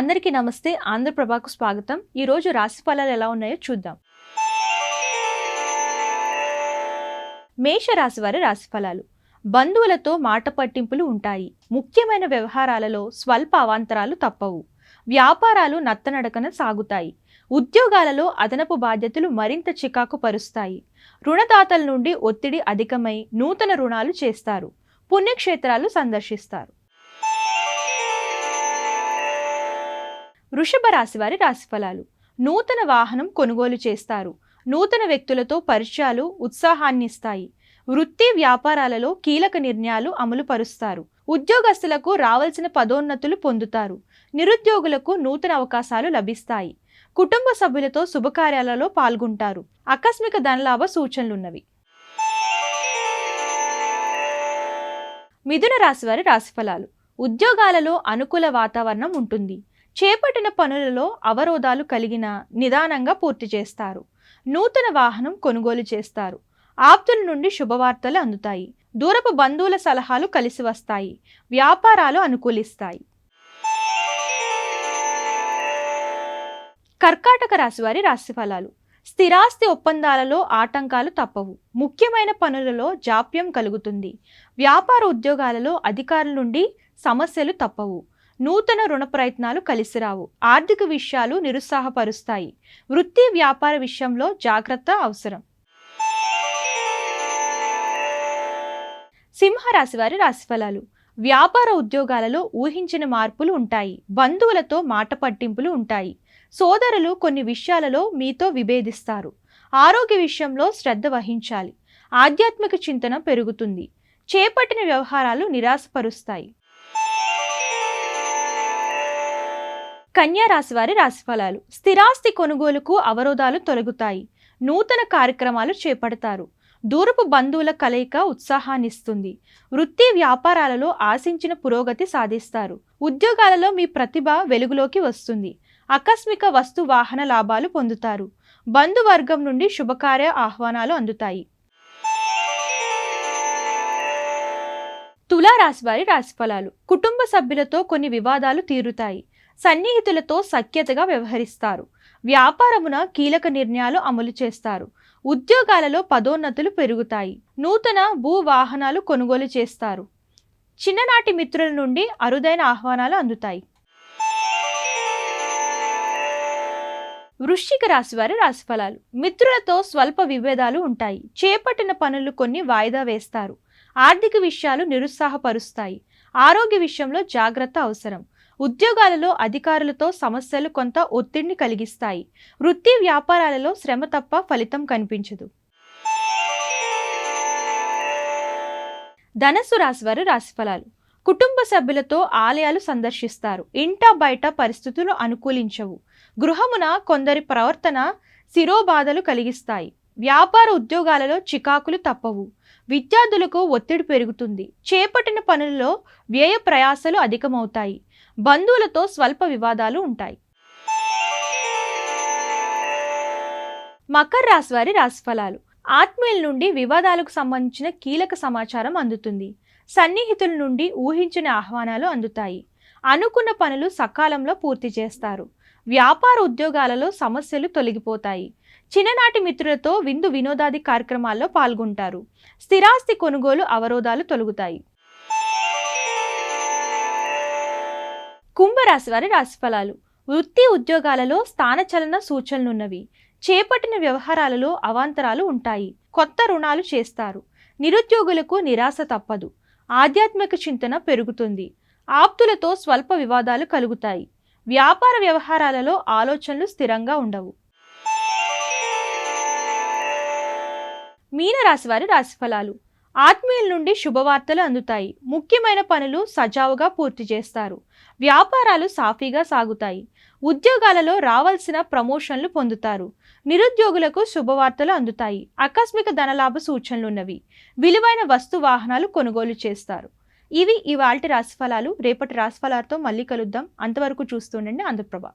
అందరికీ నమస్తే. ఆంధ్రప్రభకు స్వాగతం. ఈరోజు రాశి ఫలాలు ఎలా ఉన్నాయో చూద్దాం. మేష రాశి వారి రాశి ఫలాలు. బంధువులతో మాట పట్టింపులు ఉంటాయి. ముఖ్యమైన వ్యవహారాలలో స్వల్ప అవాంతరాలు తప్పవు. వ్యాపారాలు నత్తనడకన సాగుతాయి. ఉద్యోగాలలో అదనపు బాధ్యతలు మరింత చికాకు పరుస్తాయి. రుణదాతల నుండి ఒత్తిడి అధికమై నూతన రుణాలు చేస్తారు. పుణ్యక్షేత్రాలు సందర్శిస్తారు. వృషభ రాశి వారి రాశిఫలాలు. నూతన వాహనం కొనుగోలు చేస్తారు. నూతన వ్యక్తులతో పరిచయాలు ఉత్సాహాన్ని ఇస్తాయి వృత్తి వ్యాపారాలలో కీలక నిర్ణయాలు అమలు పరుస్తారు ఉద్యోగస్తులకు రావాల్సిన పదోన్నతులు పొందుతారు. నిరుద్యోగులకు నూతన అవకాశాలు లభిస్తాయి. కుటుంబ సభ్యులతో శుభకార్యాలలో పాల్గొంటారు. ఆకస్మిక ధనలాభ సూచనలున్నవి. మిథున రాశి వారి రాశిఫలాలు. ఉద్యోగాలలో అనుకూల వాతావరణం ఉంటుంది. చేపట్టిన పనులలో అవరోధాలు కలిగిన నిదానంగా పూర్తి చేస్తారు. నూతన వాహనం కొనుగోలు చేస్తారు. ఆప్తుల నుండి శుభవార్తలు అందుతాయి. దూరపు బంధువుల సలహాలు కలిసి వస్తాయి. వ్యాపారాలు అనుకూలిస్తాయి. కర్కాటక రాశివారి రాశిఫలాలు. రాశి ఫలాలు స్థిరాస్తి ఒప్పందాలలో ఆటంకాలు తప్పవు. ముఖ్యమైన పనులలో జాప్యం కలుగుతుంది. వ్యాపార ఉద్యోగాలలో అధికారుల నుండి సమస్యలు తప్పవు. నూతన రుణ ప్రయత్నాలు కలిసిరావు. ఆర్థిక విషయాలు నిరుత్సాహపరుస్తాయి. వృత్తి వ్యాపార విషయంలో జాగ్రత్త అవసరం. సింహరాశి వారి రాశిఫలాలు. వ్యాపార ఉద్యోగాలలో ఊహించిన మార్పులు ఉంటాయి. బంధువులతో మాట పట్టింపులు ఉంటాయి. సోదరులు కొన్ని విషయాలలో మీతో విభేదిస్తారు. ఆరోగ్య విషయంలో శ్రద్ధ వహించాలి. ఆధ్యాత్మిక చింతన పెరుగుతుంది. చేపట్టిన వ్యవహారాలు నిరాశపరుస్తాయి. రాశి వారి రాశిఫలాలు. స్థిరాస్తి కొనుగోలుకు అవరోధాలు తొలగుతాయి. నూతన కార్యక్రమాలు చేపడతారు. దూరపు బంధువుల కలయిక ఉత్సాహాన్నిస్తుంది. వృత్తి వ్యాపారాలలో ఆశించిన పురోగతి సాధిస్తారు. ఉద్యోగాలలో మీ ప్రతిభ వెలుగులోకి వస్తుంది. ఆకస్మిక వస్తు వాహన లాభాలు పొందుతారు. బంధువర్గం నుండి శుభకార్య ఆహ్వానాలు అందుతాయి. తులారాశి వారి రాశిఫలాలు. కుటుంబ సభ్యులతో కొన్ని వివాదాలు తీరుతాయి. సన్నిహితులతో సఖ్యతగా వ్యవహరిస్తారు. వ్యాపారమున కీలక నిర్ణయాలు అమలు చేస్తారు. ఉద్యోగాలలో పదోన్నతులు పెరుగుతాయి. నూతన భూ వాహనాలు కొనుగోలు చేస్తారు. చిన్ననాటి మిత్రుల నుండి అరుదైన ఆహ్వానాలు అందుతాయి. వృశ్చిక రాశి వారి రాశిఫలాలు. మిత్రులతో స్వల్ప విభేదాలు ఉంటాయి. చేపట్టిన పనులు కొన్ని వాయిదా వేస్తారు. ఆర్థిక విషయాలు నిరుత్సాహపరుస్తాయి. ఆరోగ్య విషయంలో జాగ్రత్త అవసరం. ఉద్యోగాలలో అధికారులతో సమస్యలు కొంత ఒత్తిడిని కలిగిస్తాయి. వృత్తి వ్యాపారాలలో శ్రమ తప్ప ఫలితం కనిపించదు. ధనస్సు రాశివారు రాశిఫలాలు కుటుంబ సభ్యులతో ఆలయాలు సందర్శిస్తారు. ఇంట బయట పరిస్థితులు అనుకూలించవు. గృహమున కొందరి ప్రవర్తన శిరోబాధలు కలిగిస్తాయి. వ్యాపార ఉద్యోగాలలో చికాకులు తప్పవు. విద్యార్థులకు ఒత్తిడి పెరుగుతుంది. చేపట్టిన పనులలో వ్యయ ప్రయాసలు అధికమవుతాయి. బంధువులతో స్వల్ప వివాదాలు ఉంటాయి. మకర రాశి వారి రాశిఫలాలు. ఆత్మీయుల నుండి వివాదాలకు సంబంధించిన కీలక సమాచారం అందుతుంది. సన్నిహితుల నుండి ఊహించిన ఆహ్వానాలు అందుతాయి. అనుకున్న పనులు సకాలంలో పూర్తి చేస్తారు. వ్యాపార ఉద్యోగాలలో సమస్యలు తొలగిపోతాయి. చిన్ననాటి మిత్రులతో విందు వినోదాది కార్యక్రమాల్లో పాల్గొంటారు. స్థిరాస్తి కొనుగోలు అవరోధాలు తొలగుతాయి. కుంభరాశి వారి రాశిఫలాలు. వృత్తి ఉద్యోగాలలో స్థానచలన సూచనలున్నవి. చేపట్టిన వ్యవహారాలలో అవాంతరాలు ఉంటాయి. కొత్త రుణాలు చేస్తారు. నిరుద్యోగులకు నిరాశ తప్పదు. ఆధ్యాత్మిక చింతన పెరుగుతుంది. ఆప్తులతో స్వల్ప వివాదాలు కలుగుతాయి. వ్యాపార వ్యవహారాలలో ఆలోచనలు స్థిరంగా ఉండవు. మీనరాశి వారి రాశిఫలాలు. ఆత్మీయుల నుండి శుభవార్తలు అందుతాయి. ముఖ్యమైన పనులు సజావుగా పూర్తి చేస్తారు. వ్యాపారాలు సాఫీగా సాగుతాయి. ఉద్యోగాలలో రావాల్సిన ప్రమోషన్లు పొందుతారు. నిరుద్యోగులకు శుభవార్తలు అందుతాయి. ఆకస్మిక ధనలాభ సూచనలున్నవి. విలువైన వస్తు వాహనాలు కొనుగోలు చేస్తారు. ఇవి ఇవాల్టి రాశిఫలాలు. రేపటి రాశిఫలాలతో మళ్ళీ కలుద్దాం. అంతవరకు చూస్తుండండి ఆంధ్రప్రభ